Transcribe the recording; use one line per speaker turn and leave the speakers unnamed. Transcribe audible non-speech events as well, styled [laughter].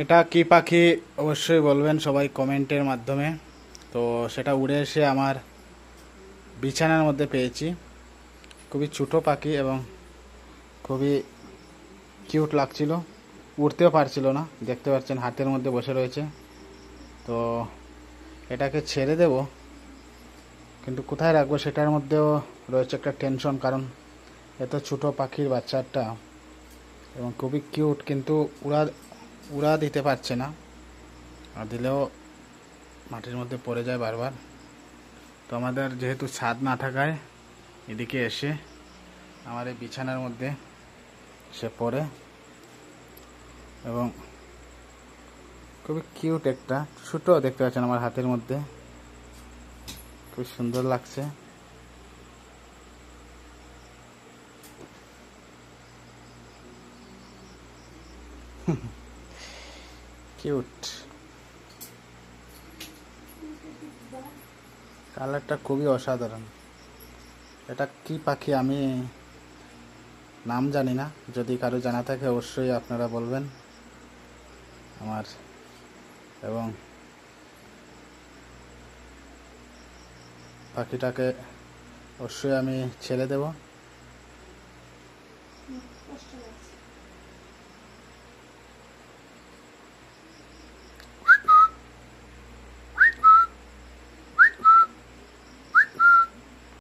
এটা কি পাখি অবশ্যই বলবেন সবাই কমেন্টের মাধ্যমে। তো সেটা উড়ে এসে আমার বিছানার মধ্যে পেয়েছি। খুবই ছোটো পাখি এবং খুবই কিউট লাগছিল। উঠতেও পারছিল না, দেখতে পাচ্ছেন হাতের মধ্যে বসে রয়েছে। তো এটাকে ছেড়ে দেব, কিন্তু কোথায় রাখব সেটার মধ্যেও রয়েছে একটা টেনশন, কারণ এত ছোটো পাখির বাচ্চাটা এবং খুবই কিউট, কিন্তু উড়া উড়া দিতে পারছে না। আর দিলেও মাটির মধ্যে পড়ে যায় বারবার। তো আমাদের যেহেতু ছাদ না থাকায় এদিকে এসে আমার এই বিছানার মধ্যে সে পড়ে এবং খুবই কিউট একটা ছোটো দেখতে পাচ্ছেন আমার হাতের মধ্যে। খুব সুন্দর লাগছে। [laughs] কিউট কালারটা খুবই অসাধারণ। এটা কি পাখি আমি নাম জানি না। যদি কারও জানা থাকে অবশ্যই আপনারা বলবেন। আমার এবং পাখিটাকে অবশ্যই আমি ছেড়ে দেব।